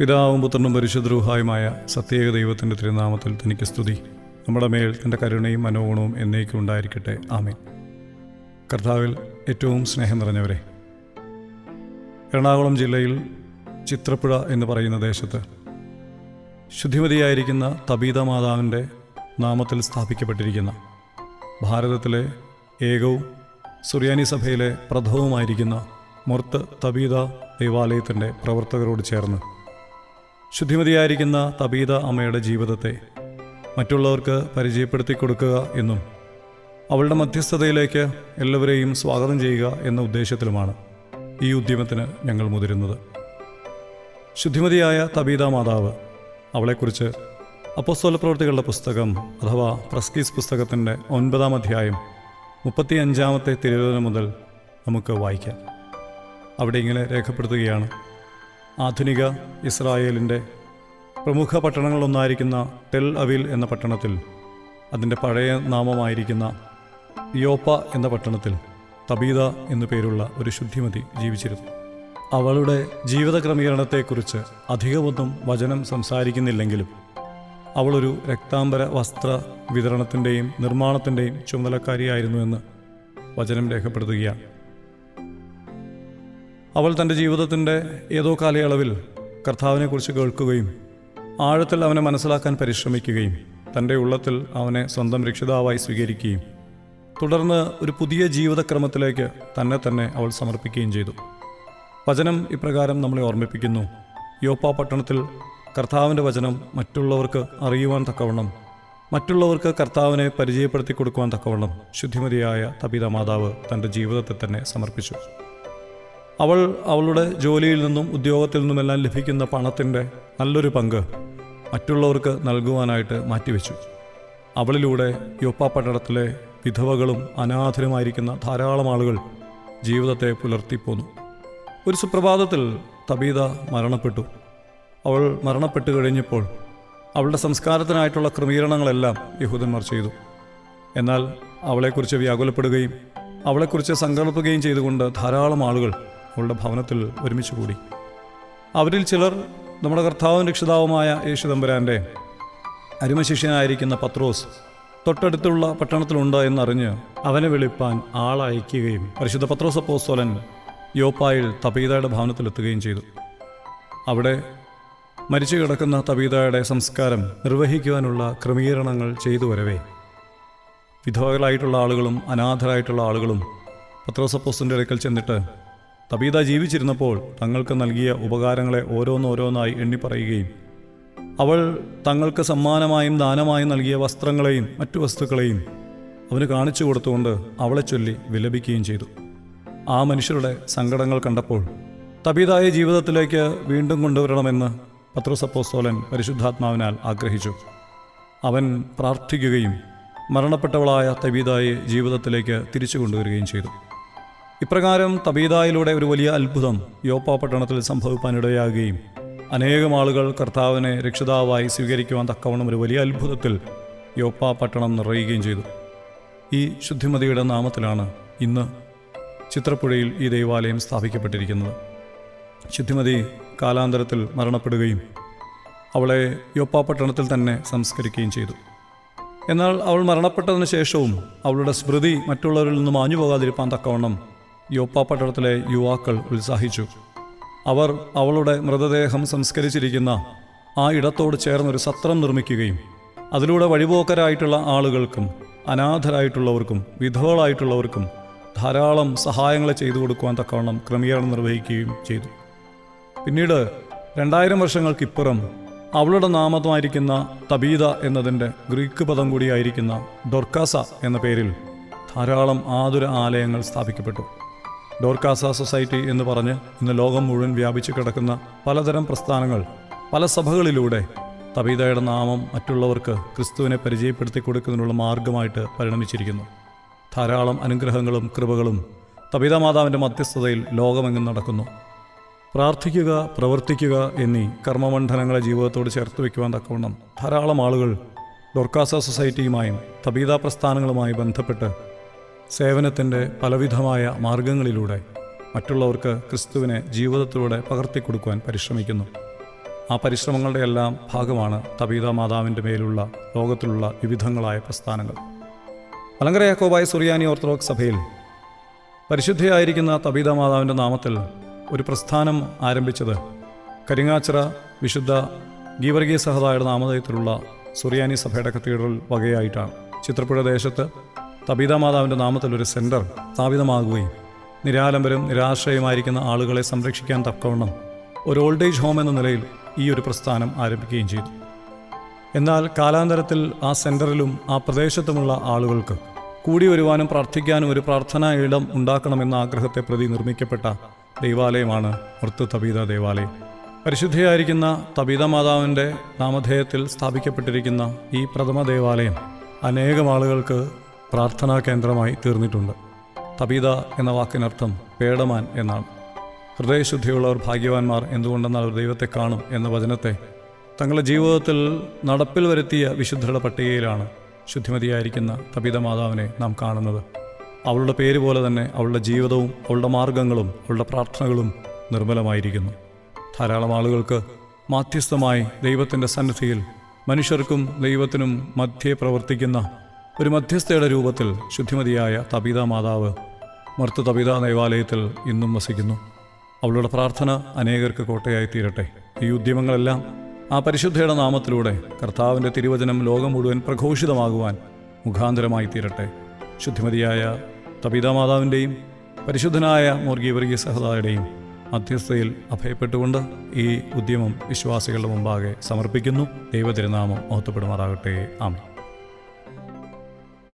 പിതാവും പുത്രനും പരിശുദ്ധരൂഹായുമായ സത്യേക ദൈവത്തിന്റെ തിരുനാമത്തിൽ തനിക്ക് സ്തുതി. നമ്മുടെ മേൽ തന്റെ കരുണയും മനോഗുണവും എന്നേക്കും ഉണ്ടായിരിക്കട്ടെ. ആമേൻ. കർത്താവിൽ ഏറ്റവും സ്നേഹം നിറഞ്ഞവരെ എറണാകുളം ജില്ലയിൽ ചിത്രപ്പുഴ എന്ന് പറയുന്ന ദേശത്ത് ശുദ്ധിമതിയായിരിക്കുന്ന തബീത മാതാവിന്റെ നാമത്തിൽ സ്ഥാപിക്കപ്പെട്ടിരിക്കുന്ന ഭാരതത്തിലെ ഏകവും സുറിയാനി സഭയിലെ പ്രഥവുമായിരിക്കുന്ന മുർത്ത് തബീത ദൈവാലയത്തിന്റെ പ്രവർത്തകരോട് ചേർന്ന് ശുദ്ധിമതിയായിരിക്കുന്ന തബീത അമ്മയുടെ ജീവിതത്തെ മറ്റുള്ളവർക്ക് പരിചയപ്പെടുത്തി കൊടുക്കുക എന്നും അവളുടെ മധ്യസ്ഥതയിലേക്ക് എല്ലാവരെയും സ്വാഗതം ചെയ്യുക എന്ന ഉദ്ദേശത്തിലുമാണ് ഈ ഉദ്യമത്തിന് ഞങ്ങൾ മുതിരുന്നത്. ശുദ്ധിമതിയായ തബീത മാതാവ് അവളെക്കുറിച്ച് അപ്പോസ്തോല പ്രവൃത്തികളുടെ പുസ്തകം അഥവാ പ്രസ്കീസ് പുസ്തകത്തിന്റെ ഒൻപതാം അധ്യായം മുപ്പത്തി അഞ്ചാമത്തെ തിരുവചനം മുതൽ നമുക്ക് വായിക്കാം. അവിടെ ഇങ്ങനെ രേഖപ്പെടുത്തുകയാണ്. ആധുനിക ഇസ്രായേലിന്റെ പ്രമുഖ പട്ടണങ്ങളൊന്നായിരിക്കുന്ന ടെൽ അവിൽ എന്ന പട്ടണത്തിൽ അതിന്റെ പഴയ നാമമായിരിക്കുന്ന യോപ്പ എന്ന പട്ടണത്തിൽ തബീത എന്നു പേരുള്ള ഒരു ശുദ്ധിമതി ജീവിച്ചിരുന്നു. അവളുടെ ജീവിത ക്രമീകരണത്തെക്കുറിച്ച് അധികമൊന്നും വചനം സംസാരിക്കുന്നില്ലെങ്കിലും അവളൊരു രക്താംബര വസ്ത്ര വിതരണത്തിന്റെയും നിർമ്മാണത്തിന്റെയും ചുമതലക്കാരിയായിരുന്നുവെന്ന് വചനം രേഖപ്പെടുത്തുകയാണ്. അവൾ തന്റെ ജീവിതത്തിന്റെ ഏതോ കാലയളവിൽ കർത്താവിനെക്കുറിച്ച് കേൾക്കുകയും ആഴത്തിൽ അവനെ മനസ്സിലാക്കാൻ പരിശ്രമിക്കുകയും തന്റെ ഉള്ളത്തിൽ അവനെ സ്വന്തം രക്ഷിതാവായി സ്വീകരിക്കുകയും തുടർന്ന് ഒരു പുതിയ ജീവിതക്രമത്തിലേക്ക് തന്നെ തന്നെ അവൾ സമർപ്പിക്കുകയും ചെയ്തു. വചനം ഇപ്രകാരം നമ്മളെ ഓർമ്മിപ്പിക്കുന്നു. യോപ്പ പട്ടണത്തിൽ കർത്താവിന്റെ വചനം മറ്റുള്ളവർക്ക് അറിയുവാൻ തക്കവണ്ണം മറ്റുള്ളവർക്ക് കർത്താവിനെ പരിചയപ്പെടുത്തി കൊടുക്കുവാൻ തക്കവണ്ണം ശുദ്ധിമതിയായ തപിത മാതാവ് തന്റെ ജീവിതത്തെ തന്നെ സമർപ്പിച്ചു. അവൾ അവളുടെ ജോലിയിൽ നിന്നും ഉദ്യോഗത്തിൽ നിന്നുമെല്ലാം ലഭിക്കുന്ന പണത്തിന്റെ നല്ലൊരു പങ്ക് മറ്റുള്ളവർക്ക് നൽകുവാനായിട്ട് മാറ്റിവെച്ചു. അവളിലൂടെ യോപ്പ പട്ടണത്തിലെ വിധവകളും അനാഥരുമായിരിക്കുന്ന ധാരാളം ആളുകൾ ജീവിതത്തെ പുലർത്തിപ്പോന്നു. ഒരു സുപ്രഭാതത്തിൽ തബീത മരണപ്പെട്ടു. അവൾ മരണപ്പെട്ടു കഴിഞ്ഞപ്പോൾ അവളുടെ സംസ്കാരത്തിനായിട്ടുള്ള ക്രമീകരണങ്ങളെല്ലാം യഹൂദന്മാർ ചെയ്തു. എന്നാൽ അവളെക്കുറിച്ച് വ്യാകുലപ്പെടുകയും അവളെക്കുറിച്ച് സങ്കല്പിക്കുകയും ചെയ്തുകൊണ്ട് ധാരാളം ആളുകൾ അവളുടെ ഭവനത്തിൽ ഒരുമിച്ച് കൂടി. അവരിൽ ചിലർ നമ്മുടെ കർത്താവും രക്ഷിതാവുമായ യേശു തമ്പുരാന്റെ അരുമശിഷ്യനായിരിക്കുന്ന പത്രോസ് തൊട്ടടുത്തുള്ള പട്ടണത്തിലുണ്ട് എന്നറിഞ്ഞ് അവനെ വിളിപ്പാൻ ആളയക്കുകയും പരിശുദ്ധ പത്രോസ് അപ്പോസ്തോലൻ യോപ്പായിൽ തപീതയുടെ ഭവനത്തിലെത്തുകയും ചെയ്തു. അവിടെ മരിച്ചു കിടക്കുന്ന തപീതയുടെ സംസ്കാരം നിർവഹിക്കുവാനുള്ള ക്രമീകരണങ്ങൾ ചെയ്തു വരവേ. വിധവകളായിട്ടുള്ള ആളുകളും അനാഥരായിട്ടുള്ള ആളുകളും പത്രോസപ്പോസിന്റെ അടുക്കൽ ചെന്നിട്ട് തബീത ജീവിച്ചിരുന്നപ്പോൾ തങ്ങൾക്ക് നൽകിയ ഉപകാരങ്ങളെ ഓരോന്നോരോന്നായി എണ്ണിപ്പറയുകയും അവൾ തങ്ങൾക്ക് സമ്മാനമായും ദാനമായും നൽകിയ വസ്ത്രങ്ങളെയും മറ്റു വസ്തുക്കളെയും അവന് കാണിച്ചു കൊടുത്തുകൊണ്ട് അവളെ ചൊല്ലി വിലപിക്കുകയും ചെയ്തു. ആ മനുഷ്യരുടെ സങ്കടങ്ങൾ കണ്ടപ്പോൾ തബീതായ ജീവിതത്തിലേക്ക് വീണ്ടും കൊണ്ടുവരണമെന്ന് പത്രോസപ്പോസ്തോലൻ പരിശുദ്ധാത്മാവിനാൽ ആഗ്രഹിച്ചു. അവൻ പ്രാർത്ഥിക്കുകയും മരണപ്പെട്ടവളായ തബീതായെ ജീവിതത്തിലേക്ക് തിരിച്ചു കൊണ്ടുവരികയും ചെയ്തു. ഇപ്രകാരം തബീതായിലൂടെ ഒരു വലിയ അത്ഭുതം യോപ്പ പട്ടണത്തിൽ സംഭവിക്കാനിടയാകുകയും അനേകം ആളുകൾ കർത്താവിനെ രക്ഷിതാവായി സ്വീകരിക്കുവാൻ തക്കവണ്ണം ഒരു വലിയ അത്ഭുതത്തിൽ യോപ്പ പട്ടണം നിറയുകയും ചെയ്തു. ഈ ശുദ്ധിമതിയുടെ നാമത്തിലാണ് ഇന്ന് ചിത്രപ്പുഴയിൽ ഈ ദൈവാലയം സ്ഥാപിക്കപ്പെട്ടിരിക്കുന്നത്. ശുദ്ധിമതി കാലാന്തരത്തിൽ മരണപ്പെടുകയും അവളെ യോപ്പ പട്ടണത്തിൽ തന്നെ സംസ്കരിക്കുകയും ചെയ്തു. എന്നാൽ അവൾ മരണപ്പെട്ടതിന് ശേഷവും അവളുടെ സ്മൃതി മറ്റുള്ളവരിൽ നിന്നും മാഞ്ഞു പോകാതിരിപ്പാൻ തക്കവണ്ണം യോപ്പ പട്ടണത്തിലെ യുവാക്കൾ ഉത്സാഹിച്ചു. അവർ അവളുടെ മൃതദേഹം സംസ്കരിച്ചിരിക്കുന്ന ആ ഇടത്തോട് ചേർന്നൊരു സത്രം നിർമ്മിക്കുകയും അതിലൂടെ വഴിപോക്കരായിട്ടുള്ള ആളുകൾക്കും അനാഥരായിട്ടുള്ളവർക്കും വിധവകളായിട്ടുള്ളവർക്കും ധാരാളം സഹായങ്ങൾ ചെയ്തു കൊടുക്കുവാൻ തക്കവണ്ണം ക്രമീകരണം നിർവഹിക്കുകയും ചെയ്തു. പിന്നീട് രണ്ടായിരം വർഷങ്ങൾക്കിപ്പുറം അവളുടെ നാമമായിരിക്കുന്ന തബീത എന്നതിന്റെ ഗ്രീക്ക് പദം കൂടിയായിരിക്കുന്ന ഡൊർക്കാസ എന്ന പേരിൽ ധാരാളം ആതുര ആലയങ്ങൾ സ്ഥാപിക്കപ്പെട്ടു. ഡോർക്കാസ സൊസൈറ്റി എന്ന് പറഞ്ഞ് ഇന്ന് ലോകം മുഴുവൻ വ്യാപിച്ചു കിടക്കുന്ന പലതരം പ്രസ്ഥാനങ്ങൾ പല സഭകളിലൂടെ തബീതയുടെ നാമം മറ്റുള്ളവർക്ക് ക്രിസ്തുവിനെ പരിചയപ്പെടുത്തി കൊടുക്കുന്നതിനുള്ള മാർഗമായിട്ട് പരിണമിച്ചിരിക്കുന്നു. ധാരാളം അനുഗ്രഹങ്ങളും കൃപകളും തബീത മാതാവിന്റെ മധ്യസ്ഥതയിൽ ലോകമെങ്ങും നടക്കുന്നു. പ്രാർത്ഥിക്കുക പ്രവർത്തിക്കുക എന്നീ കർമ്മമണ്ഡലങ്ങളെ ജീവിതത്തോട് ചേർത്ത് വയ്ക്കുവാൻ തക്കവണ്ണം ധാരാളം ആളുകൾ ഡൊർക്കാസ സൊസൈറ്റിയുമായും തബീത പ്രസ്ഥാനങ്ങളുമായി ബന്ധപ്പെട്ട് സേവനത്തിന്റെ പലവിധമായ മാർഗങ്ങളിലൂടെ മറ്റുള്ളവർക്ക് ക്രിസ്തുവിനെ ജീവിതത്തിലൂടെ പകർത്തിക്കൊടുക്കുവാൻ പരിശ്രമിക്കുന്നു. ആ പരിശ്രമങ്ങളുടെ എല്ലാം ഭാഗമാണ് തബീത മാതാവിന്റെ മേലുള്ള ലോകത്തിലുള്ള വിവിധങ്ങളായ പ്രസ്ഥാനങ്ങൾ. മലങ്കര യാക്കോബായ സുറിയാനി ഓർത്തഡോക്സ് സഭയിൽ പരിശുദ്ധയായിരിക്കുന്ന തബീത മാതാവിന്റെ നാമത്തിൽ ഒരു പ്രസ്ഥാനം ആരംഭിച്ചത് കരിങ്ങാച്ചിറ വിശുദ്ധ ഗീവർഗീയ സഹതായുടെ നാമധേയത്തിലുള്ള സുറിയാനി സഭയുടെ കത്തീഡ്രൽ വകയായിട്ടാണ്. ചിത്രപ്പുഴ ദേശത്ത് നാമത്തിലൊരു നാമത്തിൽ ഒരു സെന്റർ സ്ഥാപിതമാകുകയും നിരാലംബരും നിരാശ്രയമായിരിക്കുന്ന ആളുകളെ സംരക്ഷിക്കാൻ തക്കവണ്ണം ഒരു ഓൾഡ് ഏജ് ഹോം എന്ന നിലയിൽ ഈ ഒരു പ്രസ്ഥാനം ആരംഭിക്കുകയും ചെയ്തു. എന്നാൽ കാലാന്തരത്തിൽ ആ സെന്ററിലും ആ പ്രദേശത്തുമുള്ള ആളുകൾക്ക് കൂടി വരുവാനും പ്രാർത്ഥിക്കാനും ഒരു പ്രാർത്ഥനാ ഇടം ഉണ്ടാക്കണമെന്ന ആഗ്രഹത്തെ പ്രതി നിർമ്മിക്കപ്പെട്ട ദൈവാലയമാണ് മൃത്തു തബീത ദേവാലയം. പരിശുദ്ധയായിരിക്കുന്ന തബീത മാതാവിന്റെ നാമധേയത്തിൽ സ്ഥാപിക്കപ്പെട്ടിരിക്കുന്ന ഈ പ്രഥമ ദേവാലയം അനേകം ആളുകൾക്ക് പ്രാർത്ഥനാ കേന്ദ്രമായി തീർന്നിട്ടുണ്ട്. തബീത എന്ന വാക്കിനർത്ഥം പേടമാൻ എന്നാണ്. ഹൃദയശുദ്ധിയുള്ളവർ ഭാഗ്യവാന്മാർ എന്തുകൊണ്ടെന്നാൽ അവർ ദൈവത്തെ കാണും എന്ന വചനത്തെ തങ്ങളുടെ ജീവിതത്തിൽ നടപ്പിൽ വരുത്തിയ വിശുദ്ധരുടെ പട്ടികയിലാണ് ശുദ്ധിമതിയായിരിക്കുന്ന തബീത മാതാവിനെ നാം കാണുന്നത്. അവളുടെ പേര് പോലെ തന്നെ അവളുടെ ജീവിതവും അവളുടെ മാർഗങ്ങളും അവളുടെ പ്രാർത്ഥനകളും നിർമ്മലമായിരിക്കുന്നു. ധാരാളം ആളുകൾക്ക് മാധ്യസ്ഥമായി ദൈവത്തിന്റെ സന്നിധിയിൽ മനുഷ്യർക്കും ദൈവത്തിനും മധ്യേ പ്രവർത്തിക്കുന്ന ഒരു മധ്യസ്ഥയുടെ രൂപത്തിൽ ശുദ്ധിമതിയായ തപിത മാതാവ് മർത്തു തപിത ദേവാലയത്തിൽ ഇന്നും വസിക്കുന്നു. അവളുടെ പ്രാർത്ഥന അനേകർക്ക് കോട്ടയായി തീരട്ടെ ഈ ഉദ്യമങ്ങളെല്ലാം ആ പരിശുദ്ധയുടെ നാമത്തിലൂടെ കർത്താവിന്റെ തിരുവചനം ലോകം മുഴുവൻ പ്രഘോഷിതമാകുവാൻ മുഖാന്തരമായി തീരട്ടെ ശുദ്ധിമതിയായ തപിതാമാതാവിന്റെയും പരിശുദ്ധനായ മോർഗീവർഗീയ സഹതായുടെയും മധ്യസ്ഥയിൽ അഭയപ്പെട്ടുകൊണ്ട് ഈ ഉദ്യമം വിശ്വാസികളുടെ മുമ്പാകെ സമർപ്പിക്കുന്നു. ദൈവതിരുനാമം മഹത്വപ്പെടുമാറാകട്ടെ. ആമേ